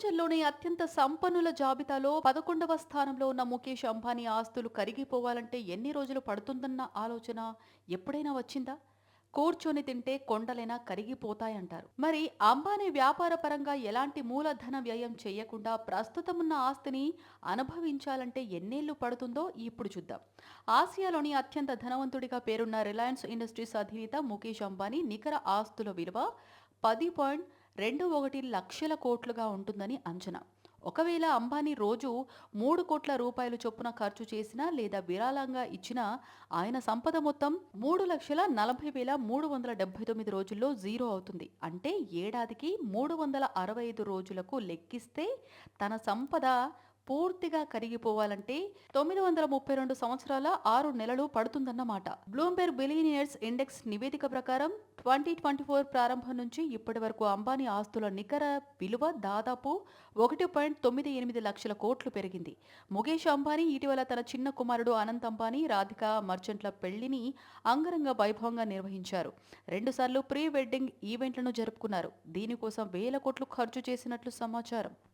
ప్రపంచంలోనే అత్యంత సంపన్నుల జాబితాలో పదకొండవ స్థానంలో ఉన్న ముఖేష్ అంబానీ ఆస్తులు కరిగిపోవాలంటే ఎన్ని రోజులు పడుతుందన్న ఆలోచన ఎప్పుడైనా వచ్చిందా? కూర్చొని తింటే కొండలైనా కరిగిపోతాయంటారు. మరి అంబానీ వ్యాపార పరంగా ఎలాంటి మూలధన వ్యయం చేయకుండా ప్రస్తుతం ఉన్న ఆస్తిని అనుభవించాలంటే ఎన్నేళ్ళు పడుతుందో ఇప్పుడు చూద్దాం. ఆసియాలోని అత్యంత ధనవంతుడిగా పేరున్న రిలయన్స్ ఇండస్ట్రీస్ అధినేత ముఖేష్ అంబానీ నికర ఆస్తుల విలువ పది పాయింట్ రెండు ఒకటి లక్షల కోట్లుగా ఉంటుందని అంచనా. ఒకవేళ అంబానీ రోజు మూడు కోట్ల రూపాయలు చొప్పున ఖర్చు చేసినా లేదా విరాళంగా ఇచ్చినా ఆయన సంపద మొత్తం మూడు లక్షల నలభై వేల మూడు వందల డెబ్బై తొమ్మిది రోజుల్లో జీరో అవుతుంది. అంటే ఏడాదికి మూడు వందల అరవై ఐదు రోజులకు లెక్కిస్తే తన సంపద పూర్తిగా కరిగిపోవాలంటే తొమ్మిది వందల ముప్పై రెండు సంవత్సరాల ఆరు నెలలు పడుతుందన్నమాట. బ్లూంబెర్గ్ బిలియనియర్స్ ఇండెక్స్ నివేదిక ప్రకారం ట్వంటీ ట్వంటీ ఫోర్ ప్రారంభం నుంచి ఇప్పటి వరకు అంబానీ ఆస్తుల నికర విలువ దాదాపు ఒకటి పాయింట్ తొమ్మిది ఎనిమిది లక్షల కోట్లు పెరిగింది. ముఖేష్ అంబానీ ఇటీవల తన చిన్న కుమారుడు అనంత్ అంబానీ రాధిక మర్చెంట్ల పెళ్ళిని అంగరంగ వైభవంగా నిర్వహించారు. రెండుసార్లు ప్రీ వెడ్డింగ్ ఈవెంట్లను జరుపుకున్నారు. దీనికోసం వేల కోట్లు ఖర్చు చేసినట్లు సమాచారం.